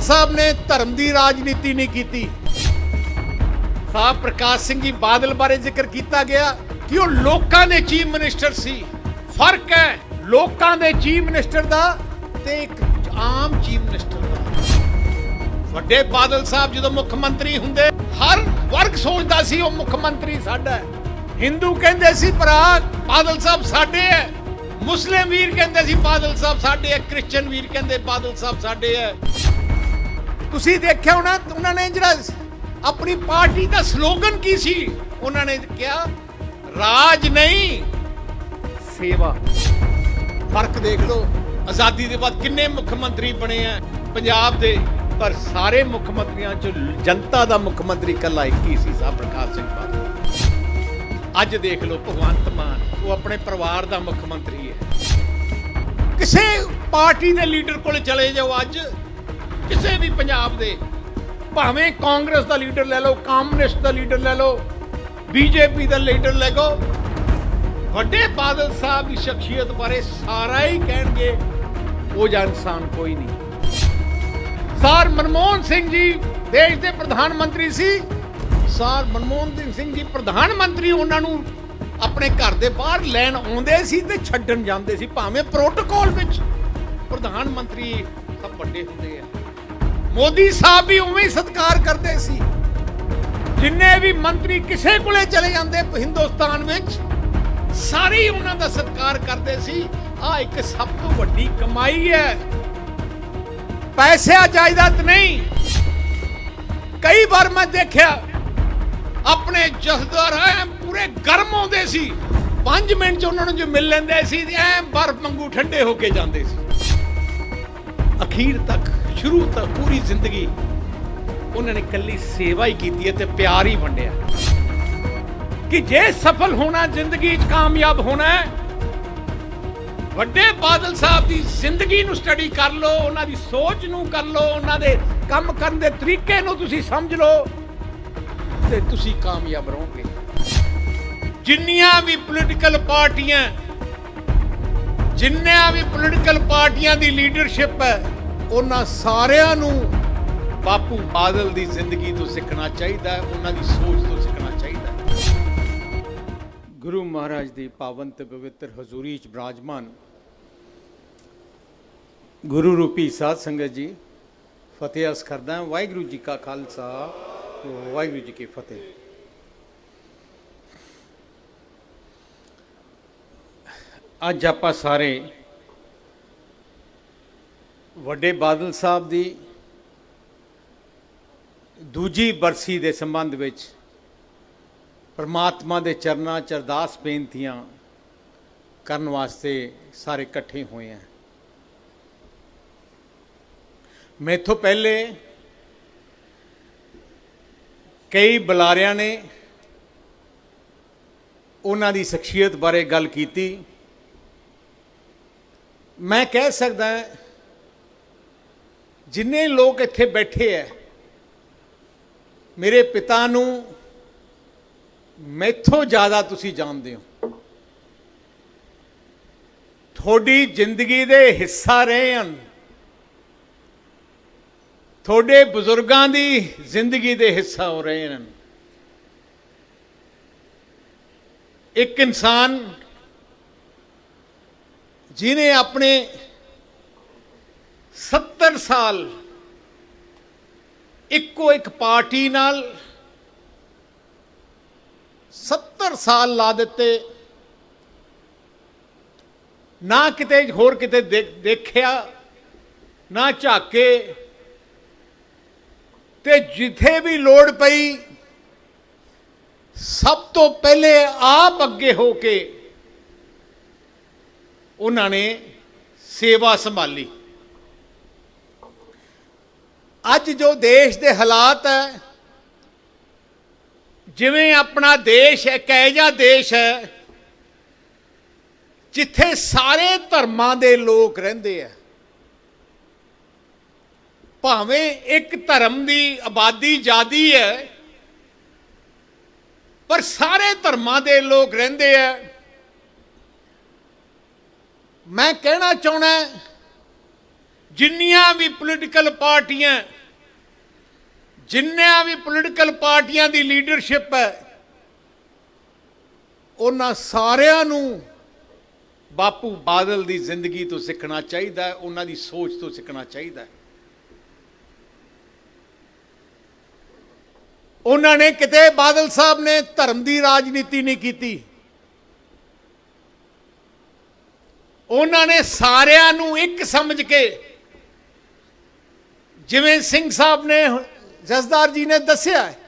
ਬਾਦਲ ਸਾਹਿਬ ਨੇ ਧਰਮ ਦੀ ਰਾਜਨੀਤੀ ਨਹੀਂ ਕੀਤੀ। ਸਾਹਿਬ ਪ੍ਰਕਾਸ਼ ਸਿੰਘ ਜੀ ਬਾਦਲ ਬਾਰੇ ਜ਼ਿਕਰ ਕੀਤਾ ਗਿਆ ਕਿ ਉਹ ਲੋਕਾਂ ਦੇ ਚੀਫ ਮਿਨਿਸਟਰ ਸੀ। ਫ਼ਰਕ ਹੈ ਲੋਕਾਂ ਦੇ ਚੀਫ ਮਿਨਿਸਟਰ ਦਾ ਤੇ ਇੱਕ ਆਮ ਚੀਫ ਮਿਨਿਸਟਰ ਦਾ। ਵੱਡੇ ਬਾਦਲ ਸਾਹਿਬ ਜਦੋਂ ਮੁੱਖ ਮੰਤਰੀ ਹੁੰਦੇ, ਹਰ ਵਰਗ ਸੋਚਦਾ ਸੀ ਉਹ ਮੁੱਖ ਮੰਤਰੀ ਸਾਡਾ ਹੈ। ਹਿੰਦੂ ਕਹਿੰਦੇ ਸੀ ਭਰਾ, ਬਾਦਲ ਸਾਹਿਬ ਸਾਡੇ ਹੈ। ਮੁਸਲਿਮ ਵੀਰ ਕਹਿੰਦੇ ਸੀ ਬਾਦਲ ਸਾਹਿਬ ਸਾਡੇ ਹੈ ਕ੍ਰਿਸਚੀਅਨ ਵੀਰ ਕਹਿੰਦੇ ਬਾਦਲ ਸਾਹਿਬ ਸਾਡੇ ਹੈ। ਤੁਸੀਂ ਦੇਖਿਆ ਹੋਣਾ, ਉਹਨਾਂ ਨੇ ਜਿਹੜਾ ਆਪਣੀ ਪਾਰਟੀ ਦਾ ਸਲੋਗਨ ਕੀ ਸੀ? ਉਹਨਾਂ ਨੇ ਕਿਹਾ, ਰਾਜ ਨਹੀਂ, ਸੇਵਾ। ਫ਼ਰਕ ਦੇਖ ਲਓ, ਆਜ਼ਾਦੀ ਦੇ ਬਾਅਦ ਕਿੰਨੇ ਮੁੱਖ ਮੰਤਰੀ ਬਣੇ ਆ। ਪੰਜਾਬ ਦੇ, ਪਰ ਸਾਰੇ ਮੁੱਖ ਮੰਤਰੀਆਂ ਚ ਜਨਤਾ ਦਾ ਮੁੱਖ ਮੰਤਰੀ ਇਕੱਲਾ ਇੱਕ ਹੀ ਸੀ, ਸਾਹਿਬ ਪ੍ਰਕਾਸ਼ ਸਿੰਘ ਬਾਦਲ। ਅੱਜ ਦੇਖ ਲਓ, ਭਗਵੰਤ ਮਾਨ, ਉਹ ਆਪਣੇ ਪਰਿਵਾਰ ਦਾ ਮੁੱਖ ਮੰਤਰੀ ਹੈ। ਕਿਸੇ ਪਾਰਟੀ ਦੇ ਲੀਡਰ ਕੋਲ ਚਲੇ ਜਾਓ ਅੱਜ ਕਿਸੇ ਵੀ ਪੰਜਾਬ ਦੇ, ਭਾਵੇਂ ਕਾਂਗਰਸ ਦਾ ਲੀਡਰ ਲੈ ਲਓ ਕਮਿਊਨਿਸਟ ਦਾ ਲੀਡਰ ਲੈ ਲਓ, ਬੀਜੇਪੀ ਦਾ ਲੀਡਰ ਲੈ ਲਓ, ਵੱਡੇ ਬਾਦਲ ਸਾਹਿਬ ਦੀ ਸ਼ਖਸੀਅਤ ਬਾਰੇ ਸਾਰਾ ਹੀ ਕਹਿਣਗੇ, ਉਹ ਜਾਂ ਇਨਸਾਨ ਕੋਈ ਨਹੀਂ। ਸਰ ਮਨਮੋਹਨ ਸਿੰਘ ਜੀ ਦੇਸ਼ ਦੇ ਪ੍ਰਧਾਨ ਮੰਤਰੀ ਸੀ। ਸਰ ਮਨਮੋਹਨ ਸਿੰਘ ਜੀ ਪ੍ਰਧਾਨ ਮੰਤਰੀ, ਉਹਨਾਂ ਨੂੰ ਆਪਣੇ ਘਰ ਦੇ ਬਾਹਰ ਲੈਣ ਆਉਂਦੇ ਸੀ ਤੇ ਛੱਡਣ ਜਾਂਦੇ ਸੀ, ਭਾਵੇਂ ਪ੍ਰੋਟੋਕੋਲ ਵਿੱਚ ਪ੍ਰਧਾਨ ਮੰਤਰੀ ਸਭ ਵੱਡੇ ਹੁੰਦੇ ਆ। ਮੋਦੀ ਸਾਹਿਬ ਵੀ ਉਵੇਂ ਹੀ ਸਤਿਕਾਰ ਕਰਦੇ ਸੀ। ਜਿੰਨੇ ਵੀ ਮੰਤਰੀ ਕਿਸੇ ਕੋਲੇ ਚਲੇ ਜਾਂਦੇ ਹਿੰਦੁਸਤਾਨ ਵਿੱਚ, ਸਾਰੇ ਹੀ ਉਹਨਾਂ ਦਾ ਸਤਿਕਾਰ ਕਰਦੇ ਸੀ। ਆ ਇੱਕ ਸਭ ਤੋਂ ਵੱਡੀ ਕਮਾਈ ਹੈ। ਪੈਸਿਆ ਜਾਇਦਾਦ ਨਹੀਂ। ਕਈ ਵਾਰ ਮੈਂ ਦੇਖਿਆ, ਆਪਣੇ ਜਸਦਾਰ ਐ ਪੂਰੇ ਗਰਮ ਆਉਂਦੇ ਸੀ। 5 ਮਿੰਟ ਚ ਉਹਨਾਂ ਨੂੰ ਜੋ ਮਿਲ ਲੈਂਦੇ ਸੀ ਐ ਬਰਫ ਵਾਂਗੂ ਠੰਡੇ ਹੋ ਕੇ ਜਾਂਦੇ ਸੀ। ਅਖੀਰ ਤੱਕ ਸ਼ੁਰੂ ਤੋਂ ਪੂਰੀ ਜ਼ਿੰਦਗੀ ਉਹਨਾਂ ਨੇ ਕੱਲੀ ਸੇਵਾ ਹੀ ਕੀਤੀ ਹੈ ਤੇ ਪਿਆਰ ਹੀ ਵੰਡਿਆ। ਕਿ ਜੇ ਸਫਲ ਹੋਣਾ, ਜ਼ਿੰਦਗੀ 'ਚ ਕਾਮਯਾਬ ਹੋਣਾ ਹੈ, ਵੱਡੇ ਬਾਦਲ ਸਾਹਿਬ ਦੀ ਜ਼ਿੰਦਗੀ ਨੂੰ ਸਟੱਡੀ ਕਰ ਲਓ, ਉਹਨਾਂ ਦੀ ਸੋਚ ਨੂੰ ਕਰ ਲਓ, ਉਹਨਾਂ ਦੇ ਕੰਮ ਕਰਨ ਦੇ ਤਰੀਕੇ ਨੂੰ ਤੁਸੀਂ ਸਮਝ ਲਓ ਤੇ ਤੁਸੀਂ ਕਾਮਯਾਬ ਰਹੋਗੇ। ਜਿੰਨੀਆਂ ਵੀ ਪੋਲੀਟੀਕਲ ਪਾਰਟੀਆਂ ਜਿੰਨੀਆਂ ਵੀ ਪੋਲੀਟੀਕਲ ਪਾਰਟੀਆਂ ਦੀ ਲੀਡਰਸ਼ਿਪ ਹੈ ਉਹਨਾਂ ਸਾਰਿਆਂ ਨੂੰ ਬਾਪੂ ਬਾਦਲ ਦੀ ਜ਼ਿੰਦਗੀ ਤੋਂ ਸਿੱਖਣਾ ਚਾਹੀਦਾ ਹੈ, ਉਹਨਾਂ ਦੀ ਸੋਚ ਤੋਂ ਸਿੱਖਣਾ ਚਾਹੀਦਾ ਹੈ। ਗੁਰੂ ਮਹਾਰਾਜ ਦੀ ਪਾਵਨ ਤੇ ਪਵਿੱਤਰ ਹਜ਼ੂਰੀ 'ਚ ਬਰਾਜਮਾਨ ਗੁਰੂ ਰੂਪੀ ਸਾਧ ਸੰਗਤ ਜੀ, ਫਤਿਹ ਅਸ ਕਰਦਾ ਵਾਹਿਗੁਰੂ ਜੀ ਕਾ ਖਾਲਸਾ ਵਾਹਿਗੁਰੂ ਜੀ ਕੀ ਫਤਿਹ। ਅੱਜ ਆਪਾਂ ਸਾਰੇ ਵੱਡੇ ਬਾਦਲ ਸਾਹਿਬ ਦੀ ਦੂਜੀ ਬਰਸੀ ਦੇ ਸੰਬੰਧ ਵਿੱਚ ਪਰਮਾਤਮਾ ਦੇ ਚਰਨਾਂ 'ਚ ਅਰਦਾਸ ਬੇਨਤੀਆਂ ਕਰਨ ਵਾਸਤੇ ਸਾਰੇ ਇਕੱਠੇ ਹੋਏ ਆ। ਮੈਥੋਂ ਪਹਿਲੇ ਕਈ ਬੁਲਾਰਿਆਂ ਨੇ ਉਹਨਾਂ ਦੀ ਸ਼ਖਸੀਅਤ ਬਾਰੇ ਗੱਲ ਕੀਤੀ। ਮੈਂ ਕਹਿ ਸਕਦਾ ਜਿੰਨੇ ਲੋਕ ਇੱਥੇ ਬੈਠੇ ਐ, ਮੇਰੇ ਪਿਤਾ ਨੂੰ ਮੈਥੋਂ ਜ਼ਿਆਦਾ ਤੁਸੀਂ ਜਾਣਦੇ ਹੋ। ਤੁਹਾਡੀ ਜ਼ਿੰਦਗੀ ਦੇ ਹਿੱਸਾ ਰਹੇ ਹਨ। ਤੁਹਾਡੇ ਬਜ਼ੁਰਗਾਂ ਦੀ ਜ਼ਿੰਦਗੀ ਦੇ ਹਿੱਸਾ ਹੋ ਰਹੇ ਹਨ। ਇੱਕ ਇਨਸਾਨ ਜਿਨੇ ਆਪਣੇ ਸਭ ਸਾਲ ਇੱਕੋ ਇੱਕ ਪਾਰਟੀ ਨਾਲ 70 ਸਾਲ ਲਾ ਦਿੱਤੇ। ਨਾ ਕਿਤੇ ਹੋਰ ਕਿਤੇ ਦੇਖ- ਦੇਖਿਆ, ਨਾ ਝਾਕੇ। ਤੇ ਜਿੱਥੇ ਵੀ ਲੋੜ ਪਈ, ਸਭ ਤੋਂ ਪਹਿਲੇ ਆਪ ਅੱਗੇ ਹੋ ਕੇ ਉਹਨਾਂ ਨੇ ਸੇਵਾ ਸੰਭਾਲੀ। ਅੱਜ ਜੋ ਦੇਸ਼ ਦੇ ਹਾਲਾਤ ਹੈ, ਜਿਵੇਂ ਆਪਣਾ ਦੇਸ਼ ਇੱਕ ਐਜਾ ਦੇਸ਼ ਹੈ, ਜਿੱਥੇ ਸਾਰੇ ਧਰਮਾਂ ਦੇ ਲੋਕ ਰਹਿੰਦੇ ਆ। ਭਾਵੇਂ ਇੱਕ ਧਰਮ ਦੀ ਆਬਾਦੀ ਜ਼ਿਆਦੀ ਹੈ, ਪਰ ਸਾਰੇ ਧਰਮਾਂ ਦੇ ਲੋਕ ਰਹਿੰਦੇ ਆ। ਮੈਂ ਕਹਿਣਾ ਚਾਹਣਾ ਜਿੰਨੀਆਂ ਵੀ ਪੋਲੀਟੀਕਲ ਪਾਰਟੀਆਂ ਜਿੰਨੀਆਂ ਵੀ ਪੋਲੀਟੀਕਲ ਪਾਰਟੀਆਂ ਦੀ ਲੀਡਰਸ਼ਿਪ ਹੈ, ਉਹਨਾਂ ਸਾਰਿਆਂ ਨੂੰ ਬਾਪੂ ਬਾਦਲ ਦੀ ਜ਼ਿੰਦਗੀ ਤੋਂ ਸਿੱਖਣਾ ਚਾਹੀਦਾ ਹੈ, ਉਹਨਾਂ ਦੀ ਸੋਚ ਤੋਂ ਸਿੱਖਣਾ ਚਾਹੀਦਾ ਹੈ। ਉਹਨਾਂ ਨੇ ਕਿਤੇ ਬਾਦਲ ਸਾਹਿਬ ਨੇ ਧਰਮ ਦੀ ਰਾਜਨੀਤੀ ਨਹੀਂ ਕੀਤੀ। ਉਹਨਾਂ ਨੇ ਸਾਰਿਆਂ ਨੂੰ ਇੱਕ ਸਮਝ ਕੇ ਜਿਵੇਂ ਸਿੰਘ ਸਾਹਿਬ ਨੇ ਜਸਦਾਰ ਜੀ ਨੇ ਦੱਸਿਆ ਹੈ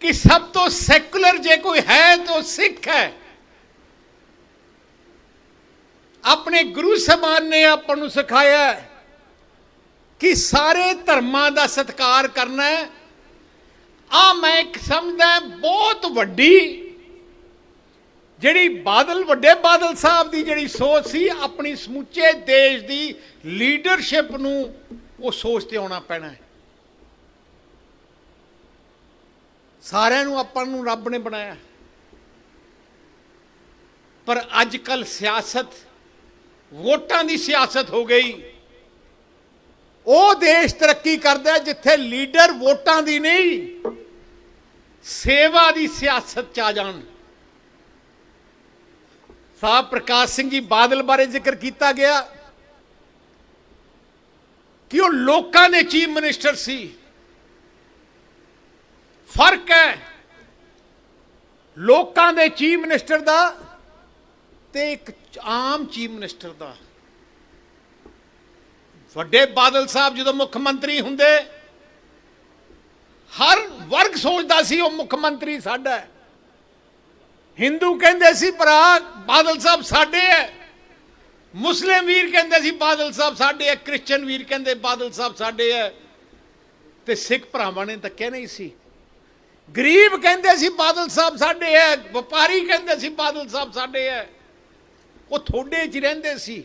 ਕਿ ਸਭ ਤੋਂ ਸੈਕੂਲਰ ਜੇ ਕੋਈ ਹੈ ਤਾਂ ਸਿੱਖ ਹੈ। ਆਪਣੇ ਗੁਰੂ ਸਾਹਿਬਾਨ ਨੇ ਆਪਾਂ ਨੂੰ ਸਿਖਾਇਆ ਕਿ ਸਾਰੇ ਧਰਮਾਂ ਦਾ ਸਤਿਕਾਰ ਕਰਨਾ ਹੈ। ਆ ਮੈਂ ਇੱਕ ਸਮਝਦਾ ਬਹੁਤ ਵੱਡੀ ਜਿਹੜੀ ਬਾਦਲ, ਵੱਡੇ ਬਾਦਲ ਸਾਹਿਬ ਦੀ ਜਿਹੜੀ ਸੋਚ ਸੀ, ਆਪਣੀ ਸਮੁੱਚੇ ਦੇਸ਼ ਦੀ ਲੀਡਰਸ਼ਿਪ ਨੂੰ ਉਹ ਸੋਚ ਤੇ ਆਉਣਾ ਪੈਣਾ ਹੈ। ਸਾਰਿਆਂ ਨੂੰ ਆਪਾਂ ਨੂੰ ਰੱਬ ਨੇ ਬਣਾਇਆ ਪਰ ਅੱਜ ਕੱਲ ਸਿਆਸਤ, ਵੋਟਾਂ ਦੀ ਸਿਆਸਤ ਹੋ ਗਈ। ਉਹ ਦੇਸ਼ ਤਰੱਕੀ ਕਰਦਾ ਜਿੱਥੇ ਲੀਡਰ ਵੋਟਾਂ ਦੀ ਨਹੀਂ, ਸੇਵਾ ਦੀ ਸਿਆਸਤ ਚ ਆ ਜਾਣ। ਸਾਹਿਬ ਪ੍ਰਕਾਸ਼ ਸਿੰਘ ਜੀ ਬਾਦਲ ਬਾਰੇ ਜ਼ਿਕਰ ਕੀਤਾ ਗਿਆ। ਕਿ ਉਹ ਲੋਕਾਂ ਦੇ ਚੀਫ ਮਿਨਿਸਟਰ ਸੀ। ਫ਼ਰਕ ਹੈ, ਲੋਕਾਂ ਦੇ ਚੀਫ ਮਿਨਿਸਟਰ ਦਾ ਤੇ ਇੱਕ ਆਮ ਚੀਫ ਮਿਨਿਸਟਰ ਦਾ। ਵੱਡੇ ਬਾਦਲ ਸਾਹਿਬ ਜਦੋਂ ਮੁੱਖ ਮੰਤਰੀ ਹੁੰਦੇ, ਹਰ ਵਰਗ ਸੋਚਦਾ ਸੀ ਉਹ ਮੁੱਖ ਮੰਤਰੀ ਸਾਡਾ ਹੈ। ਹਿੰਦੂ ਕਹਿੰਦੇ ਸੀ ਭਰਾ, ਬਾਦਲ ਸਾਹਿਬ ਸਾਡੇ ਹੈ। ਮੁਸਲਿਮ ਵੀਰ ਕਹਿੰਦੇ ਸੀ, ਬਾਦਲ ਸਾਹਿਬ ਸਾਡੇ ਹੈ ਕ੍ਰਿਸਚੀਅਨ ਵੀਰ ਕਹਿੰਦੇ, ਬਾਦਲ ਸਾਹਿਬ ਸਾਡੇ ਹੈ ਤੇ ਸਿੱਖ ਭਰਾਵਾਂ ਨੇ ਤਾਂ ਤੱਕਿਆ ਨਹੀਂ ਸੀ। ਗਰੀਬ ਕਹਿੰਦੇ ਸੀ, ਬਾਦਲ ਸਾਹਿਬ ਸਾਡੇ ਹੈ ਵਪਾਰੀ ਕਹਿੰਦੇ ਸੀ, ਬਾਦਲ ਸਾਹਿਬ ਸਾਡੇ ਹੈ ਉਹ ਥੋੜੇ 'ਚ ਰਹਿੰਦੇ ਸੀ।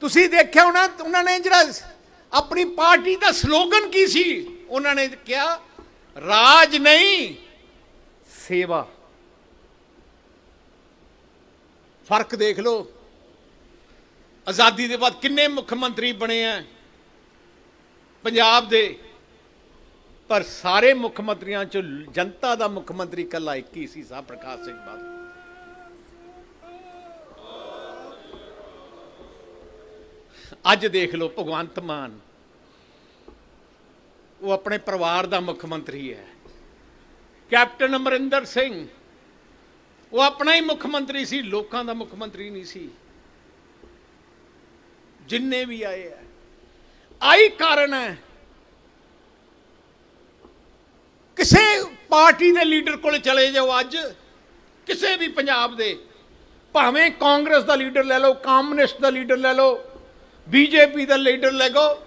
ਤੁਸੀਂ ਦੇਖਿਆ ਹੋਣਾ, ਉਹਨਾਂ ਨੇ ਜਿਹੜਾ ਆਪਣੀ ਪਾਰਟੀ ਦਾ ਸਲੋਗਨ ਕੀ ਸੀ? ਉਹਨਾਂ ਨੇ ਕਿਹਾ, ਰਾਜ ਨਹੀਂ, ਸੇਵਾ। ਫ਼ਰਕ ਦੇਖ ਲਓ। ਆਜ਼ਾਦੀ ਦੇ ਬਾਅਦ ਕਿੰਨੇ ਮੁੱਖ ਮੰਤਰੀ ਬਣੇ ਆ? ਪੰਜਾਬ ਦੇ। ਪਰ ਸਾਰੇ ਮੁੱਖ ਮੰਤਰੀਆਂ ਚੋਂ ਜਨਤਾ ਦਾ ਮੁੱਖ ਮੰਤਰੀ ਕੱਲਾ ਇੱਕ ਹੀ ਸੀ ਸਾਹਿਬ ਪ੍ਰਕਾਸ਼ ਸਿੰਘ ਬਾਦਲ। ਅੱਜ ਦੇਖ ਲਓ ਭਗਵੰਤ ਮਾਨ। ਉਹ ਆਪਣੇ ਪਰਿਵਾਰ ਦਾ ਮੁੱਖ ਮੰਤਰੀ ਹੈ। ਕੈਪਟਨ ਅਮਰਿੰਦਰ ਸਿੰਘ। ਉਹ ਆਪਣਾ ਹੀ ਮੁੱਖ ਮੰਤਰੀ ਸੀ, ਲੋਕਾਂ ਦਾ ਮੁੱਖ ਮੰਤਰੀ ਨਹੀਂ ਸੀ। ਜਿੰਨੇ ਵੀ ਆਏ ਆ। ਆਈ ਕਾਰਨ ਹੈ। ਕਿਸੇ ਪਾਰਟੀ ਦੇ ਲੀਡਰ ਕੋਲ ਚਲੇ ਜਾਓ ਅੱਜ, ਕਿਸੇ ਵੀ ਪੰਜਾਬ ਦੇ। ਭਾਵੇਂ ਕਾਂਗਰਸ ਦਾ ਲੀਡਰ ਲੈ ਲਓ, ਕਮਿਊਨਿਸਟ ਦਾ ਲੀਡਰ ਲੈ ਲਓ, ਬੀਜੇਪੀ ਦਾ ਲੀਡਰ ਲੈ ਲਓ,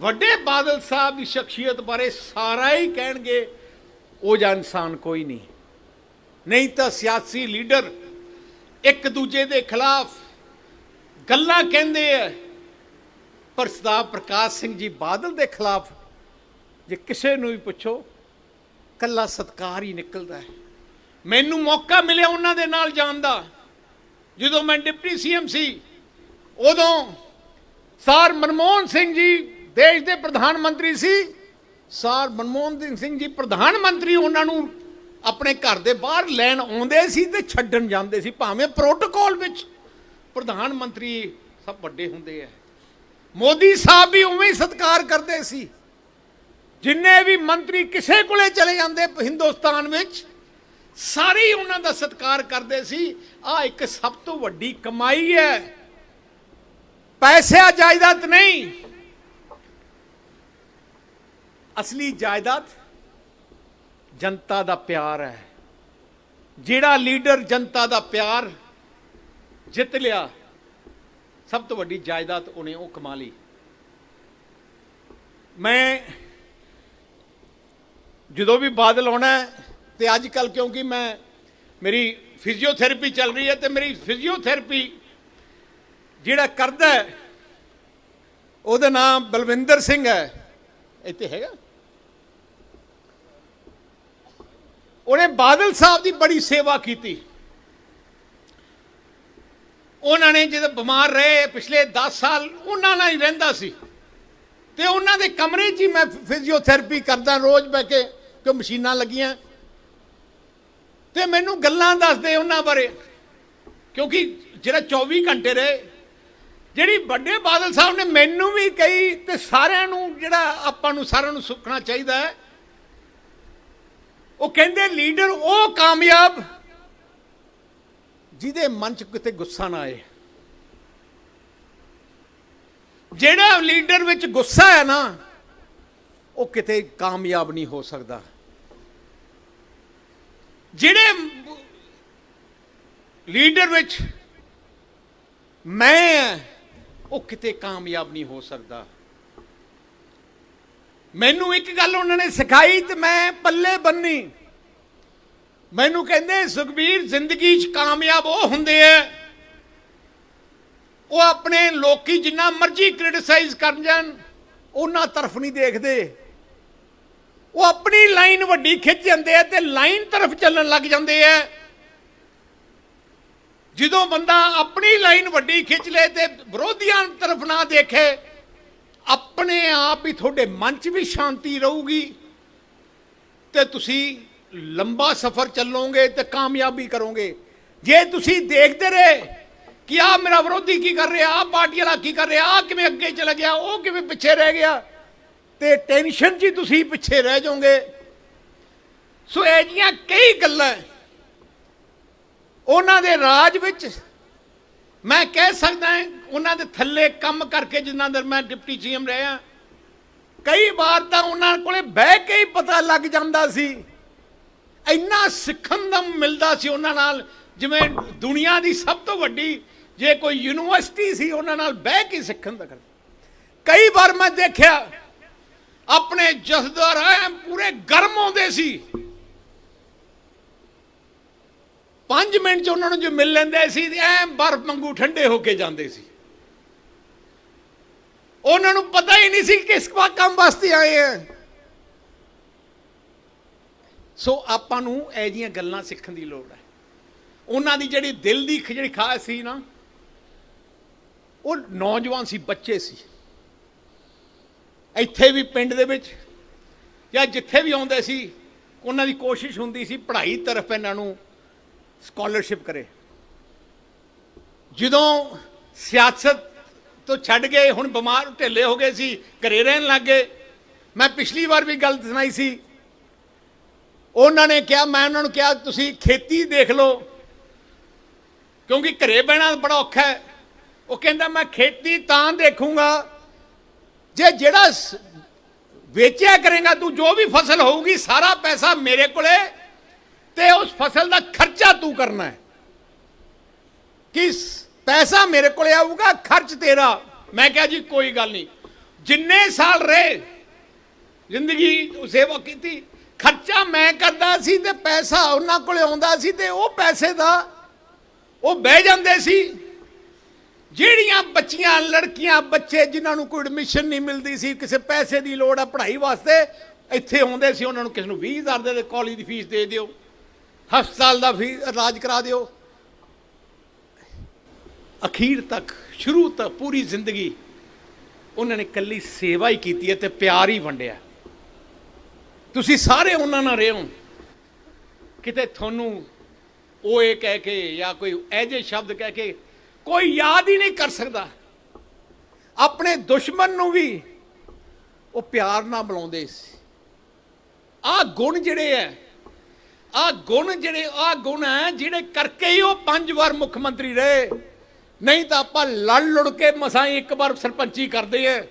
ਵੱਡੇ ਬਾਦਲ ਸਾਹਿਬ ਦੀ ਸ਼ਖਸੀਅਤ ਬਾਰੇ ਸਾਰਾ ਹੀ ਕਹਿਣਗੇ, ਉਹ ਜਾਂ ਇਨਸਾਨ ਕੋਈ ਨਹੀਂ। ਨਹੀਂ ਤਾਂ ਸਿਆਸੀ ਲੀਡਰ ਇੱਕ ਦੂਜੇ ਦੇ ਖਿਲਾਫ ਗੱਲਾਂ ਕਹਿੰਦੇ ਆ। ਪਰ ਸਰਦਾਰ ਪ੍ਰਕਾਸ਼ ਸਿੰਘ ਜੀ ਬਾਦਲ ਦੇ ਖਿਲਾਫ ਜੇ ਕਿਸੇ ਨੂੰ ਵੀ ਪੁੱਛੋ, ਕੱਲਾ ਸਤਕਾਰ ਹੀ ਨਿਕਲਦਾ ਹੈ। ਮੈਨੂੰ ਮੌਕਾ ਮਿਲਿਆ ਉਹਨਾਂ ਦੇ ਨਾਲ ਜਾਣ ਦਾ। ਜਦੋਂ ਮੈਂ ਡਿਪਟੀ ਸੀਐਮ ਸੀ, ਉਦੋਂ ਸਰ ਮਨਮੋਹਨ ਸਿੰਘ ਜੀ ਦੇਸ਼ ਦੇ ਪ੍ਰਧਾਨ ਮੰਤਰੀ ਸੀ। ਸਰ ਮਨਮੋਹਨ ਸਿੰਘ ਜੀ ਪ੍ਰਧਾਨ ਮੰਤਰੀ ਉਹਨਾਂ ਨੂੰ ਆਪਣੇ ਘਰ ਦੇ ਬਾਹਰ ਲੈਣ ਆਉਂਦੇ ਸੀ ਤੇ ਛੱਡਣ ਜਾਂਦੇ ਸੀ, ਭਾਵੇਂ ਪ੍ਰੋਟੋਕਾਲ ਵਿੱਚ। ਪ੍ਰਧਾਨ ਮੰਤਰੀ ਸਭ ਵੱਡੇ ਹੁੰਦੇ ਆ ਮੋਦੀ ਸਾਹਿਬ ਵੀ ਉਵੇਂ ਹੀ ਸਤਿਕਾਰ ਕਰਦੇ ਸੀ। ਜਿੰਨੇ ਵੀ ਮੰਤਰੀ ਕਿਸੇ ਕੋਲੇ ਚਲੇ ਜਾਂਦੇ ਹਿੰਦੁਸਤਾਨ ਵਿੱਚ, ਸਾਰੇ ਉਹਨਾਂ ਦਾ ਸਤਿਕਾਰ ਕਰਦੇ ਸੀ। ਆ ਇੱਕ ਸਭ ਤੋਂ ਵੱਡੀ ਕਮਾਈ ਹੈ ਪੈਸਿਆ ਜਾਇਦਾਦ ਨਹੀਂ। ਅਸਲੀ ਜਾਇਦਾਦ ਜਨਤਾ ਦਾ ਪਿਆਰ ਹੈ ਜਿਹੜਾ ਲੀਡਰ ਜਨਤਾ ਦਾ ਪਿਆਰ ਜਿੱਤ ਲਿਆ। ਸਭ ਤੋਂ ਵੱਡੀ ਜਾਇਦਾਦ ਉਹਨੇ ਉਹ ਕਮਾ ਲਈ। ਮੈਂ ਜਦੋਂ ਵੀ ਬਾਦਲ ਆਉਣਾ ਹੈ, ਤੇ ਅੱਜ ਕੱਲ ਕਿਉਂਕਿ ਮੈਂ ਮੇਰੀ ਫਿਜ਼ੀਓਥੈਰੇਪੀ ਚੱਲ ਰਹੀ ਹੈ ਤੇ ਮੇਰੀ ਫਿਜ਼ੀਓਥੈਰੇਪੀ ਜਿਹੜਾ ਕਰਦਾ ਉਹਦਾ ਨਾਮ ਬਲਵਿੰਦਰ ਸਿੰਘ ਹੈ। ਇੱਥੇ ਹੈਗਾ। ਉਹਨੇ ਬਾਦਲ ਸਾਹਿਬ ਦੀ ਬੜੀ ਸੇਵਾ ਕੀਤੀ। ਉਹਨਾਂ ਨੇ ਜਦੋਂ ਬਿਮਾਰ ਰਹੇ ਪਿਛਲੇ 10 ਸਾਲ, ਉਹਨਾਂ ਨਾਲ ਹੀ ਰਹਿੰਦਾ ਸੀ। ਤੇ ਉਹਨਾਂ ਦੇ ਕਮਰੇ 'ਚ ਹੀ ਮੈਂ ਫਿਜ਼ੀਓਥੈਰੇਪੀ ਕਰਦਾ, ਰੋਜ਼ ਬਹਿ ਕੇ ਕਿ ਮਸ਼ੀਨਾਂ ਲੱਗੀਆਂ। ਤੇ ਮੈਨੂੰ ਗੱਲਾਂ ਦੱਸਦੇ ਉਹਨਾਂ ਬਾਰੇ। ਕਿਉਂਕਿ ਜਿਹੜਾ 24 ਘੰਟੇ ਰਹੇ, ਜਿਹੜੀ ਵੱਡੇ ਬਾਦਲ ਸਾਹਿਬ ਨੇ ਮੈਨੂੰ ਵੀ ਕਹੀ ਤੇ ਸਾਰਿਆਂ ਨੂੰ ਜਿਹੜਾ ਆਪਾਂ ਨੂੰ ਸਾਰਿਆਂ ਨੂੰ ਸੁੱਖਣਾ ਚਾਹੀਦਾ ਹੈ, ਉਹ ਕਹਿੰਦੇ ਲੀਡਰ ਉਹ ਕਾਮਯਾਬ ਜਿਹਦੇ ਮਨ 'ਚ ਕਿਤੇ ਗੁੱਸਾ ਨਾ ਆਏ। ਜਿਹੜਾ ਲੀਡਰ ਵਿੱਚ ਗੁੱਸਾ ਹੈ ਨਾ ਉਹ ਕਿਤੇ ਕਾਮਯਾਬ ਨਹੀਂ ਹੋ ਸਕਦਾ। ਜਿਹੜੇ ਲੀਡਰ ਵਿੱਚ ਮੈਂ ਹਾਂ, ਉਹ ਕਿਤੇ ਕਾਮਯਾਬ ਨਹੀਂ ਹੋ ਸਕਦਾ। ਮੈਨੂੰ ਇੱਕ ਗੱਲ ਉਹਨਾਂ ਨੇ ਸਿਖਾਈ ਤੇ ਮੈਂ ਪੱਲੇ ਬੰਨੀ। ਮੈਨੂੰ ਕਹਿੰਦੇ ਸੁਖਬੀਰ, ਜ਼ਿੰਦਗੀ 'ਚ ਕਾਮਯਾਬ ਉਹ ਹੁੰਦੇ ਆ ਉਹ ਆਪਣੇ ਲੋਕੀ ਜਿੰਨਾ ਮਰਜ਼ੀ ਕ੍ਰਿਟਿਸਾਈਜ਼ ਕਰਨ ਜਾਣ, ਉਹਨਾਂ ਤਰਫ ਨਹੀਂ ਦੇਖਦੇ। ਉਹ ਆਪਣੀ ਲਾਈਨ ਵੱਡੀ ਖਿੱਚ ਜਾਂਦੇ ਆ ਤੇ ਲਾਈਨ ਤਰਫ ਚੱਲਣ ਲੱਗ ਜਾਂਦੇ ਆ ਜਦੋਂ ਬੰਦਾ ਆਪਣੀ ਲਾਈਨ ਵੱਡੀ ਖਿੱਚ ਲੇ ਤੇ ਵਿਰੋਧੀਆਂ ਤਰਫ ਨਾ ਦੇਖੇ, ਆਪਣੇ ਆਪ ਹੀ ਤੁਹਾਡੇ ਮਨ 'ਚ ਵੀ ਸ਼ਾਂਤੀ ਰਹੂਗੀ। ਤੇ ਤੁਸੀਂ ਲੰਬਾ ਸਫ਼ਰ ਚੱਲੋਗੇ ਤੇ ਕਾਮਯਾਬੀ ਕਰੋਗੇ। ਜੇ ਤੁਸੀਂ ਦੇਖਦੇ ਰਹੇ ਕਿ ਆ ਮੇਰਾ ਵਿਰੋਧੀ ਕੀ ਕਰ ਰਿਹਾ ਆ ਪਾਰਟੀ ਵਾਲਾ ਕੀ ਕਰ ਰਿਹਾ ਆ ਕਿਵੇਂ ਅੱਗੇ ਚਲਾ ਗਿਆ, ਉਹ ਕਿਵੇਂ ਪਿੱਛੇ ਰਹਿ ਗਿਆ, ਤੇ ਟੈਨਸ਼ਨ 'ਚ ਹੀ ਤੁਸੀਂ ਪਿੱਛੇ ਰਹਿ ਜਾਓਗੇ। ਸੋ ਇਹ ਜੀਆਂ ਕਈ ਗੱਲਾਂ ਉਹਨਾਂ ਦੇ ਰਾਜ ਵਿੱਚ ਮੈਂ ਕਹਿ ਸਕਦਾ ਉਹਨਾਂ ਦੇ ਥੱਲੇ ਕੰਮ ਕਰਕੇ ਜਿੰਨਾ ਦਰ ਮੈਂ ਡਿਪਟੀ ਸੀਐਮ ਰਿਹਾ, ਕਈ ਵਾਰ ਤਾਂ ਉਹਨਾਂ ਕੋਲੇ ਬਹਿ ਕੇ ਹੀ ਪਤਾ ਲੱਗ ਜਾਂਦਾ ਸੀ ਇੰਨਾ ਸਿੱਖਣ ਦਾ ਮਿਲਦਾ ਸੀ ਉਹਨਾਂ ਨਾਲ, ਜਿਵੇਂ ਦੁਨੀਆ ਦੀ ਸਭ ਤੋਂ ਵੱਡੀ ਜੇ ਕੋਈ ਯੂਨੀਵਰਸਿਟੀ ਸੀ, ਉਹਨਾਂ ਨਾਲ ਬਹਿ ਕੇ ਸਿੱਖਣ ਦਾ ਕਰ। ਕਈ ਵਾਰ ਮੈਂ ਦੇਖਿਆ, ਆਪਣੇ ਜਥੇਦਾਰ ਐ ਪੂਰੇ ਗਰਮ ਆਉਂਦੇ ਸੀ। 5 ਮਿੰਟ ਚ ਉਹਨਾਂ ਨੂੰ ਜੋ ਮਿਲ ਲੈਂਦੇ ਸੀ ਐ ਬਰਫ ਵਾਂਗੂ ਠੰਡੇ ਹੋ ਕੇ ਜਾਂਦੇ ਸੀ। ਉਹਨਾਂ ਨੂੰ ਪਤਾ ਹੀ ਨਹੀਂ ਸੀ ਕਿਸ ਕੰਮ ਵਾਸਤੇ ਆਏ ਆ ਸੋ ਆਪਾਂ ਨੂੰ ਇਹ ਜੀਆਂ ਗੱਲਾਂ ਸਿੱਖਣ ਦੀ ਲੋੜ ਹੈ। ਉਹਨਾਂ ਦੀ ਜਿਹੜੀ ਦਿਲ ਦੀ ਜਿਹੜੀ ਖਾਸ ਸੀ ਨਾ, ਉਹ ਨੌਜਵਾਨ ਸੀ, ਬੱਚੇ ਸੀ। ਇੱਥੇ ਵੀ ਪਿੰਡ ਦੇ ਵਿੱਚ ਜਾਂ ਜਿੱਥੇ ਵੀ ਆਉਂਦੇ ਸੀ, ਉਹਨਾਂ ਦੀ ਕੋਸ਼ਿਸ਼ ਹੁੰਦੀ ਸੀ ਪੜ੍ਹਾਈ ਤਰਫ ਇਹਨਾਂ ਨੂੰ ਸਕਾਲਰਸ਼ਿਪ ਕਰੇ। ਜਦੋਂ ਸਿਆਸਤ ਤੋਂ ਛੱਡ ਗਏ ਹੁਣ ਬਿਮਾਰ ਢਿੱਲੇ ਹੋ ਗਏ ਸੀ, ਘਰੇ ਰਹਿਣ ਲੱਗ ਗਏ, ਮੈਂ ਪਿਛਲੀ ਵਾਰ ਵੀ ਗੱਲ ਸੁਣਾਈ ਸੀ ਉਹਨਾਂ ਨੇ ਕਿਹਾ, ਮੈਂ ਉਹਨਾਂ ਨੂੰ ਕਿਹਾ, ਤੁਸੀਂ ਖੇਤੀ ਦੇਖ ਲਓ, ਕਿਉਂਕਿ ਘਰੇ ਬਹਿਣਾ ਬੜਾ ਔਖਾ ਹੈ। ਉਹ ਕਹਿੰਦਾ, ਮੈਂ ਖੇਤੀ ਤਾਂ ਦੇਖੂੰਗਾ, ਜੇ ਜਿਹੜਾ ਵੇਚਿਆ ਕਰੇਗਾ, ਤੂੰ ਜੋ ਵੀ ਫਸਲ ਹੋਊਗੀ, ਸਾਰਾ ਪੈਸਾ ਮੇਰੇ ਕੋਲੇ, ਤੇ ਉਸ ਫਸਲ ਦਾ ਖਰਚਾ ਤੂੰ ਕਰਨਾ ਹੈ। ਕਿਸ ਪੈਸਾ ਮੇਰੇ ਕੋਲੇ ਆਊਗਾ, ਖਰਚ ਤੇਰਾ। ਮੈਂ ਕਿਹਾ ਜੀ, ਕੋਈ ਗੱਲ ਨਹੀਂ। ਜਿੰਨੇ ਸਾਲ ਰਹੇ, ਜ਼ਿੰਦਗੀ ਸੇਵਾ ਕੀਤੀ ਖਰਚਾ ਮੈਂ ਕਰਦਾ ਸੀ ਤੇ ਪੈਸਾ ਉਹਨਾਂ ਕੋਲੇ ਆਉਂਦਾ ਸੀ ਤੇ ਉਹ ਪੈਸੇ ਦਾ ਉਹ ਬਹਿ ਜਾਂਦੇ ਸੀ। ਜਿਹੜੀਆਂ ਬੱਚੀਆਂ, ਲੜਕੀਆਂ, ਬੱਚੇ ਜਿਨ੍ਹਾਂ ਨੂੰ ਕੋਈ ਐਡਮਿਸ਼ਨ ਨਹੀਂ ਮਿਲਦੀ ਸੀ, ਕਿਸੇ ਪੈਸੇ ਦੀ ਲੋੜ ਆ ਪੜ੍ਹਾਈ ਵਾਸਤੇ, ਇੱਥੇ ਆਉਂਦੇ ਸੀ, ਉਹਨਾਂ ਨੂੰ ਕਿਸੇ ਨੂੰ 20000 ਦੇ ਕਾਲਜ ਦੀ ਫੀਸ ਦੇ ਦਿਓ, ਹਸਪਤਾਲ ਦਾ ਫੀਸ ਇਲਾਜ ਕਰਾ ਦਿਓ। ਅਖੀਰ ਤੱਕ, ਸ਼ੁਰੂ ਤੱਕ ਪੂਰੀ ਜ਼ਿੰਦਗੀ ਉਹਨਾਂ ਨੇ ਕੱਲੀ ਸੇਵਾ ਹੀ ਕੀਤੀ ਹੈ ਤੇ ਪਿਆਰ ਹੀ ਵੰਡਿਆ। ਤੁਸੀਂ ਸਾਰੇ ਉਹਨਾਂ ਨਾਲ ਰਹੇ ਹੋ। ਕਿਤੇ ਤੁਹਾਨੂੰ ਉਹ ਇਹ ਕਹਿ ਕੇ ਜਾਂ ਕੋਈ ਐਜੇ ਸ਼ਬਦ ਕਹਿ ਕੇ ਕੋਈ ਯਾਦ ਹੀ ਨਹੀਂ ਕਰ ਸਕਦਾ। ਆਪਣੇ ਦੁਸ਼ਮਣ ਨੂੰ ਵੀ ਉਹ ਪਿਆਰ ਨਾਲ ਬੁਲਾਉਂਦੇ ਸੀ। ਆਹ ਗੁਣ ਜਿਹੜੇ ਐ, ਆਹ ਗੁਣ ਜਿਹੜੇ, ਆਹ ਗੁਣ ਹੈ ਜਿਹੜੇ ਕਰਕੇ ਹੀ ਉਹ ਪੰਜ ਵਾਰ ਮੁੱਖ ਮੰਤਰੀ ਰਹੇ। ਨਹੀਂ ਤਾਂ ਆਪਾਂ ਲੜ ਲੁੜ ਕੇ ਮਸਾਂ ਇੱਕ ਵਾਰ ਸਰਪੰਚੀ ਕਰਦੇ ਐ।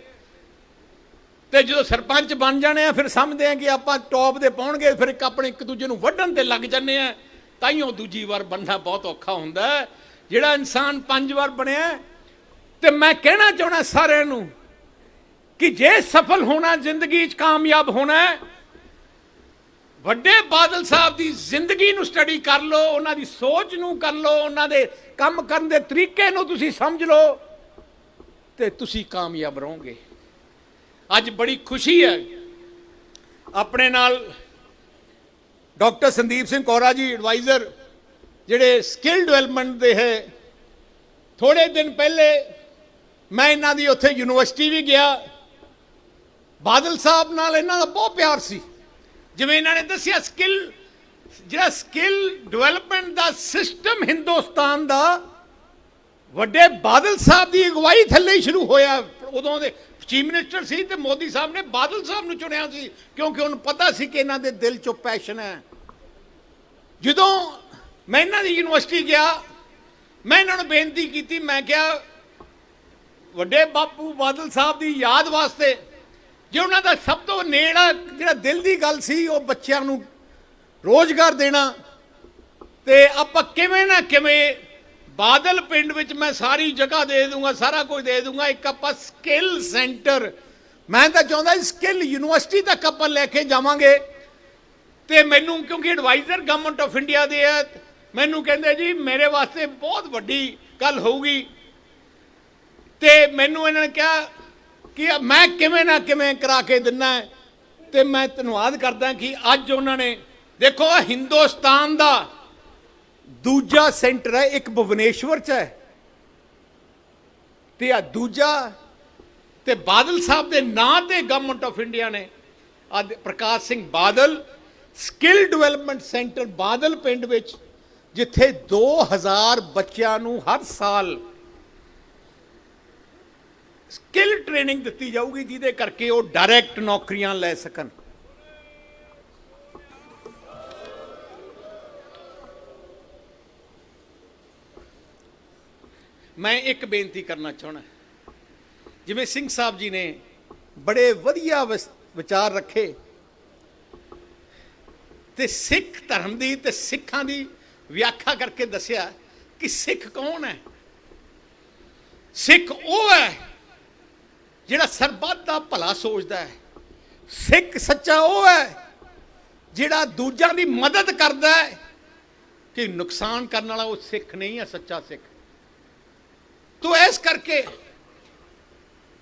ਤੇ ਜਦੋਂ ਸਰਪੰਚ ਬਣ ਜਾਣੇ ਆ ਫਿਰ ਸਮਝਦੇ ਆ ਕਿ ਆਪਾਂ ਟੌਪ ਦੇ ਪਹੁੰਚਗੇ ਫਿਰ ਇੱਕ ਆਪਣੇ ਇੱਕ ਦੂਜੇ ਨੂੰ ਵੱਢਣ ਤੇ ਲੱਗ ਜਾਂਦੇ ਆ। ਤਾਈਓ ਦੂਜੀ ਵਾਰ ਬਣਨਾ ਬਹੁਤ ਔਖਾ ਹੁੰਦਾ ਜਿਹੜਾ ਇਨਸਾਨ ਪੰਜ ਵਾਰ ਬਣਿਆ ਤੇ ਮੈਂ ਕਹਿਣਾ ਚਾਹਣਾ ਸਾਰਿਆਂ ਨੂੰ ਕਿ ਜੇ ਸਫਲ ਹੋਣਾ ਜ਼ਿੰਦਗੀ 'ਚ ਕਾਮਯਾਬ ਹੋਣਾ ਹੈ, ਵੱਡੇ ਬਾਦਲ ਸਾਹਿਬ ਦੀ ਜ਼ਿੰਦਗੀ ਨੂੰ ਸਟੱਡੀ ਕਰ ਲਓ ਉਹਨਾਂ ਦੀ ਸੋਚ ਨੂੰ ਕਰ ਲਓ ਉਹਨਾਂ ਦੇ ਕੰਮ ਕਰਨ ਦੇ ਤਰੀਕੇ ਨੂੰ ਤੁਸੀਂ ਸਮਝ ਲਓ ਤੇ ਤੁਸੀਂ ਕਾਮਯਾਬ ਰਹੋਗੇ। ਅੱਜ ਬੜੀ ਖੁਸ਼ੀ ਹੈ। ਆਪਣੇ ਨਾਲ ਡਾਕਟਰ ਸੰਦੀਪ ਸਿੰਘ ਕੋਰਾ ਜੀ ਐਡਵਾਈਜ਼ਰ ਜਿਹੜੇ ਸਕਿੱਲ ਡਿਵੈਲਪਮੈਂਟ ਦੇ ਹੈ। ਥੋੜੇ ਦਿਨ ਪਹਿਲੇ ਮੈਂ ਇਹਨਾਂ ਦੀ ਉੱਥੇ ਯੂਨੀਵਰਸਿਟੀ ਵੀ ਗਿਆ। ਬਾਦਲ ਸਾਹਿਬ ਨਾਲ ਇਹਨਾਂ ਦਾ ਬਹੁਤ ਪਿਆਰ ਸੀ। ਜਿਵੇਂ ਇਹਨਾਂ ਨੇ ਦੱਸਿਆ ਸਕਿੱਲ ਜਿਹੜਾ ਸਕਿੱਲ ਡਿਵੈਲਪਮੈਂਟ ਦਾ ਸਿਸਟਮ ਹਿੰਦੁਸਤਾਨ ਦਾ ਵੱਡੇ ਬਾਦਲ ਸਾਹਿਬ ਦੀ ਅਗਵਾਈ ਥੱਲੇ ਹੀ ਸ਼ੁਰੂ ਹੋਇਆ। ਉਦੋਂ ਦੇ ਚੀਫ ਮਿਨਿਸਟਰ ਸੀ ਤੇ ਮੋਦੀ ਸਾਹਿਬ ਨੇ ਬਾਦਲ ਸਾਹਿਬ ਨੂੰ ਚੁਣਿਆ ਸੀ, ਕਿਉਂਕਿ ਉਹਨੂੰ ਪਤਾ ਸੀ ਕਿ ਇਹਨਾਂ ਦੇ ਦਿਲ 'ਚੋਂ ਪੈਸ਼ਨ ਹੈ। ਜਦੋਂ ਮੈਂ ਇਹਨਾਂ ਦੀ ਯੂਨੀਵਰਸਿਟੀ ਗਿਆ, ਮੈਂ ਇਹਨਾਂ ਨੂੰ ਬੇਨਤੀ ਕੀਤੀ, ਮੈਂ ਕਿਹਾ, ਵੱਡੇ ਬਾਪੂ, ਬਾਦਲ ਸਾਹਿਬ ਦੀ ਯਾਦ ਵਾਸਤੇ, ਜੇ ਉਹਨਾਂ ਦਾ ਸਭ ਤੋਂ ਨੇੜਾ ਜਿਹੜਾ ਦਿਲ ਦੀ ਗੱਲ ਸੀ, ਉਹ ਬੱਚਿਆਂ ਨੂੰ ਰੋਜ਼ਗਾਰ ਦੇਣਾ, ਤੇ ਆਪਾਂ ਕਿਵੇਂ ਨਾ ਕਿਵੇਂ ਬਾਦਲ ਪਿੰਡ ਵਿੱਚ ਮੈਂ ਸਾਰੀ ਜਗ੍ਹਾ ਦੇ ਦੂੰਗਾ, ਸਾਰਾ ਕੁਝ ਦੇ ਦੂੰਗਾ। ਇੱਕ ਆਪਾਂ ਸਕਿੱਲ ਸੈਂਟਰ ਮੈਂ ਤਾਂ ਚਾਹੁੰਦਾ ਸਕਿੱਲ ਯੂਨੀਵਰਸਿਟੀ ਤੱਕ ਆਪਾਂ ਲੈ ਕੇ ਜਾਵਾਂਗੇ। ਤੇ ਮੈਨੂੰ, ਕਿਉਂਕਿ ਐਡਵਾਈਜ਼ਰ ਗਵਰਨਮੈਂਟ ਆਫ ਇੰਡੀਆ ਦੇ ਆ, ਮੈਨੂੰ ਕਹਿੰਦੇ ਜੀ, ਮੇਰੇ ਵਾਸਤੇ ਬਹੁਤ ਵੱਡੀ ਗੱਲ ਹੋਊਗੀ। ਤੇ ਮੈਨੂੰ ਇਹਨਾਂ ਨੇ ਕਿਹਾ ਕਿ ਮੈਂ ਕਿਵੇਂ ਨਾ ਕਿਵੇਂ ਕਰਾ ਕੇ ਦਿੰਨਾ ਹੈ। ਤੇ ਮੈਂ ਧੰਨਵਾਦ ਕਰਦਾ ਕਿ ਅੱਜ ਉਹਨਾਂ ਨੇ, ਦੇਖੋ ਹਿੰਦੁਸਤਾਨ ਦਾ ਦੂਜਾ ਸੈਂਟਰ ਹੈ, ਇੱਕ ਭੁਵਨੇਸ਼ਵਰ ਚ ਹੈ। ਤੇ ਆ ਦੂਜਾ ਤੇ ਬਾਦਲ ਸਾਹਿਬ ਦੇ ਨਾਂ ਤੇ ਗਵਰਨਮੈਂਟ ਆਫ ਇੰਡੀਆ ਨੇ ਅੱਜ Parkash Singh Badal skill development centre Badal ਪਿੰਡ ਵਿੱਚ, ਜਿੱਥੇ 2000 ਬੱਚਿਆਂ ਨੂੰ ਹਰ ਸਾਲ ਸਕਿੱਲ ਟ੍ਰੇਨਿੰਗ ਦਿੱਤੀ ਜਾਊਗੀ, ਜਿਹਦੇ ਕਰਕੇ ਉਹ ਡਾਇਰੈਕਟ ਨੌਕਰੀਆਂ ਲੈ ਸਕਣ। ਮੈਂ ਇੱਕ ਬੇਨਤੀ ਕਰਨਾ ਚਾਹਣਾ ਜਿਵੇਂ ਸਿੰਘ ਸਾਹਿਬ ਜੀ ਨੇ ਬੜੇ ਵਧੀਆ ਵਿਸ- ਵਿਚਾਰ ਰੱਖੇ। ਤੇ ਸਿੱਖ ਧਰਮ ਦੀ ਤੇ ਸਿੱਖਾਂ ਦੀ ਵਿਆਖਿਆ ਕਰਕੇ ਦੱਸਿਆ ਕਿ ਸਿੱਖ ਕੌਣ ਹੈ? ਸਿੱਖ ਉਹ ਹੈ ਜਿਹੜਾ ਸਰਬੱਤ ਦਾ ਭਲਾ ਸੋਚਦਾ ਹੈ। ਸਿੱਖ ਸੱਚਾ ਉਹ ਹੈ ਜਿਹੜਾ ਦੂਜਿਆਂ ਦੀ ਮਦਦ ਕਰਦਾ ਹੈ ਕਿ ਨੁਕਸਾਨ ਕਰਨ ਵਾਲਾ ਉਹ ਸਿੱਖ ਨਹੀਂ ਹੈ, ਸੱਚਾ ਸਿੱਖ। ਤੋ ਇਸ ਕਰਕੇ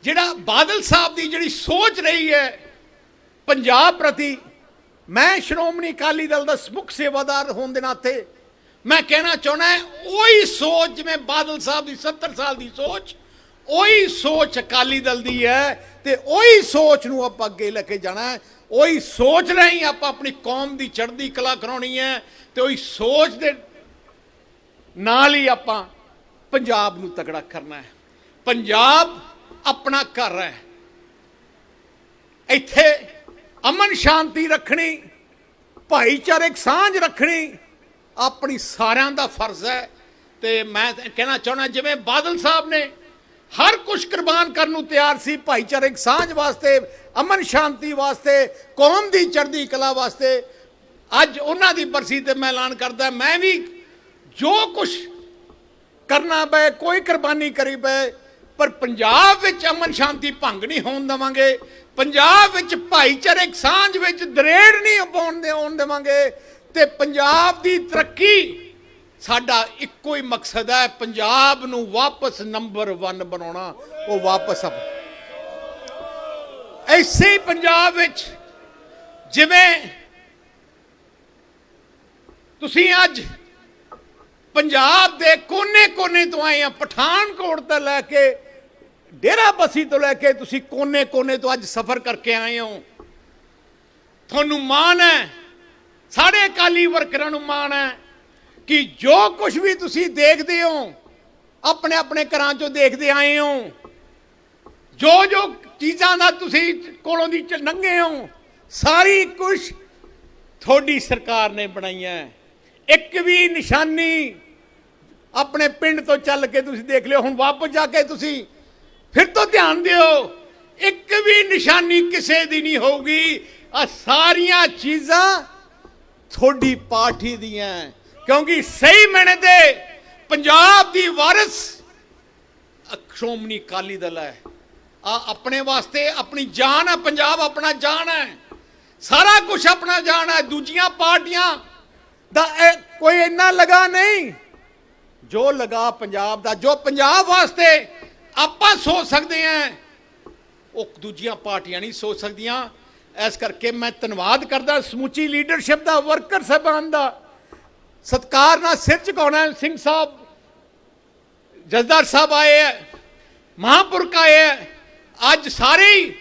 ਜਿਹੜਾ ਬਾਦਲ ਸਾਹਿਬ ਦੀ ਜਿਹੜੀ ਸੋਚ ਰਹੀ ਹੈ ਪੰਜਾਬ ਪ੍ਰਤੀ, ਮੈਂ ਸ਼੍ਰੋਮਣੀ ਅਕਾਲੀ ਦਲ ਦਾ ਮੁੱਖ ਸੇਵਾਦਾਰ ਹੋਣ ਦੇ ਨਾਤੇ ਮੈਂ ਕਹਿਣਾ ਚਾਹੁੰਦਾ ਹਾਂ, ਉਹੀ ਸੋਚ ਜਿਵੇਂ ਬਾਦਲ ਸਾਹਿਬ ਦੀ 70 ਸਾਲ ਦੀ ਸੋਚ, ਉਹੀ ਸੋਚ ਅਕਾਲੀ ਦਲ ਦੀ ਹੈ ਤੇ ਉਹੀ ਸੋਚ ਨੂੰ ਆਪਾਂ ਅੱਗੇ ਲੈ ਕੇ ਜਾਣਾ ਹੈ। ਉਹੀ ਸੋਚ ਰਹੀ ਆਪਾਂ ਆਪਣੀ ਕੌਮ ਦੀ ਚੜ੍ਹਦੀ ਕਲਾ ਕਰਾਉਣੀ ਹੈ ਤੇ ਉਹੀ ਸੋਚ ਦੇ ਨਾਲ ਹੀ ਆਪਾਂ ਪੰਜਾਬ ਨੂੰ ਤਕੜਾ ਕਰਨਾ ਹੈ। ਪੰਜਾਬ ਆਪਣਾ ਘਰ ਹੈ। ਇੱਥੇ ਅਮਨ ਸ਼ਾਂਤੀ ਰੱਖਣੀ, ਭਾਈਚਾਰਕ ਸਾਂਝ ਰੱਖਣੀ ਆਪਣੀ ਸਾਰਿਆਂ ਦਾ ਫਰਜ਼ ਹੈ। ਤੇ ਮੈਂ ਕਹਿਣਾ ਚਾਹੁੰਦਾ, ਜਿਵੇਂ ਬਾਦਲ ਸਾਹਿਬ ਨੇ ਹਰ ਕੁਝ ਕੁਰਬਾਨ ਕਰਨ ਨੂੰ ਤਿਆਰ ਸੀ, ਭਾਈਚਾਰਕ ਸਾਂਝ ਵਾਸਤੇ, ਅਮਨ ਸ਼ਾਂਤੀ ਵਾਸਤੇ, ਕੌਮ ਦੀ ਚੜ੍ਹਦੀ ਕਲਾ ਵਾਸਤੇ, ਅੱਜ ਉਹਨਾਂ ਦੀ ਬਰਸੀ ਤੇ ਮੈਂ ਐਲਾਨ ਕਰਦਾ, ਮੈਂ ਵੀ ਜੋ ਕੁਝ ਕਰਨਾ ਪਏ, ਕੋਈ ਕੁਰਬਾਨੀ ਕਰੀ ਪਏ, ਪਰ ਪੰਜਾਬ ਵਿੱਚ ਅਮਨ ਸ਼ਾਂਤੀ ਭੰਗ ਨਹੀਂ ਹੋਣ ਦੇਵਾਂਗੇ। ਪੰਜਾਬ ਵਿੱਚ ਭਾਈਚਾਰਕ ਸਾਂਝ ਵਿੱਚ ਦਰੇੜ ਨਹੀਂ ਪਾਉਣ ਦੇ ਆਉਣ ਦੇਵਾਂਗੇ ਤੇ ਪੰਜਾਬ ਦੀ ਤਰੱਕੀ ਸਾਡਾ ਇੱਕੋ ਹੀ ਮਕਸਦ ਹੈ, ਪੰਜਾਬ ਨੂੰ ਵਾਪਸ ਨੰਬਰ 1 ਬਣਾਉਣਾ, ਉਹ ਵਾਪਸ ਆਪ ਐਸੇ ਪੰਜਾਬ ਵਿੱਚ ਜਿਵੇਂ ਤੁਸੀਂ ਅੱਜ ਪੰਜਾਬ ਦੇ ਕੋਨੇ-ਕੋਨੇ ਤੋਂ ਆਏ ਆ, ਪਠਾਨਕੋਟ ਤੋਂ ਲੈ ਕੇ ਡੇਰਾ ਬਸੀ ਤੋਂ ਲੈ ਕੇ ਤੁਸੀਂ ਕੋਨੇ-ਕੋਨੇ ਤੋਂ ਅੱਜ ਸਫ਼ਰ ਕਰਕੇ ਆਏ ਹੋ ਤੁਹਾਨੂੰ ਮਾਣ ਹੈ, ਸਾਡੇ ਅਕਾਲੀ ਵਰਕਰਾਂ ਨੂੰ ਮਾਣ ਹੈ ਕਿ ਜੋ ਕੁਝ ਵੀ ਤੁਸੀਂ ਦੇਖਦੇ ਹੋ ਆਪਣੇ ਆਪਣੇ ਘਰਾਂ ਚੋਂ ਦੇਖਦੇ ਆਏ ਹੋ ਜੋ ਜੋ ਚੀਜ਼ਾਂ ਦਾ ਤੁਸੀਂ ਕੋਲੋਂ ਦੀ ਲੰਘੇ ਹੋ, ਸਾਰੀ ਕੁਝ ਤੁਹਾਡੀ ਸਰਕਾਰ ਨੇ ਬਣਾਈਆਂ ਹੈ। ਇੱਕ ਵੀ ਨਿਸ਼ਾਨੀ ਆਪਣੇ ਪਿੰਡ ਤੋਂ ਚੱਲ ਕੇ ਤੁਸੀਂ ਦੇਖ ਲਿਓ, ਹੁਣ ਵਾਪਸ ਜਾ ਕੇ ਤੁਸੀਂ ਫਿਰ ਤੋਂ ਧਿਆਨ ਦਿਓ। ਇੱਕ ਵੀ ਨਿਸ਼ਾਨੀ ਕਿਸੇ ਦੀ ਨਹੀਂ ਹੋਊਗੀ। ਆ ਸਾਰੀਆਂ ਚੀਜ਼ਾਂ ਤੁਹਾਡੀ ਪਾਰਟੀ ਦੀਆਂ ਕਿਉਂਕਿ ਸਹੀ ਮੈਨੇ ਤੇ ਪੰਜਾਬ ਦੀ ਵਾਰਿਸ ਸ਼੍ਰੋਮਣੀ ਅਕਾਲੀ ਦਲ ਹੈ ਆ ਆਪਣੇ ਵਾਸਤੇ ਆਪਣੀ ਜਾਨ ਹੈ ਪੰਜਾਬ ਆਪਣਾ ਜਾਨ ਹੈ ਸਾਰਾ ਕੁਝ ਆਪਣਾ ਜਾਨ ਹੈ ਦੂਜੀਆਂ ਪਾਰਟੀਆਂ ਦਾ ਕੋਈ ਇੰਨਾ ਲਗਾ ਨਹੀਂ। ਜੋ ਲਗਾ ਪੰਜਾਬ ਦਾ, ਜੋ ਪੰਜਾਬ ਵਾਸਤੇ ਆਪਾਂ ਸੋਚ ਸਕਦੇ ਹਾਂ, ਉਹ ਦੂਜੀਆਂ ਪਾਰਟੀਆਂ ਨਹੀਂ ਸੋਚ ਸਕਦੀਆਂ। ਇਸ ਕਰਕੇ ਮੈਂ ਧੰਨਵਾਦ ਕਰਦਾ ਸਮੁੱਚੀ ਲੀਡਰਸ਼ਿਪ ਦਾ ਵਰਕਰ ਸਾਹਿਬਾਨ ਦਾ। ਸਤਕਾਰ ਨਾਲ ਸਿਰ ਝੁਕਾਉਣਾ ਸਿੰਘ ਸਾਹਿਬ ਜਸਦਾਰ ਸਾਹਿਬ ਆਏ ਹੈ, ਮਹਾਂਪੁਰਖ ਆਏ ਹੈ। ਅੱਜ ਸਾਰੇ ਹੀ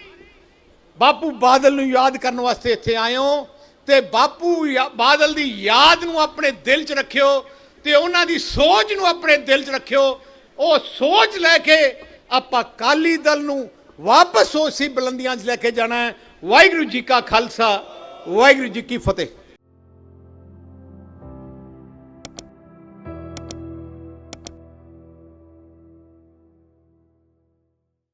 ਬਾਪੂ ਬਾਦਲ ਨੂੰ ਯਾਦ ਕਰਨ ਵਾਸਤੇ ਇੱਥੇ ਆਏ ਹੋ ਤੇ ਬਾਪੂ ਬਾਦਲ ਦੀ ਯਾਦ ਨੂੰ ਆਪਣੇ ਦਿਲ 'ਚ ਰੱਖਿਓ। ਤੇ ਉਹਨਾਂ ਦੀ ਸੋਚ ਨੂੰ ਆਪਣੇ ਦਿਲ 'ਚ ਰੱਖਿਓ। ਉਹ ਸੋਚ ਲੈ ਕੇ ਆਪਾਂ ਕਾਲੀ ਦਲ ਨੂੰ ਵਾਪਸ ਉਸੇ ਬੁਲੰਦੀਆਂ 'ਚ ਲੈ ਕੇ ਜਾਣਾ ਹੈ। ਵਾਹਿਗੁਰੂ ਜੀ ਕਾ ਖਾਲਸਾ, ਵਾਹਿਗੁਰੂ ਜੀ ਕੀ ਫਤਿਹ।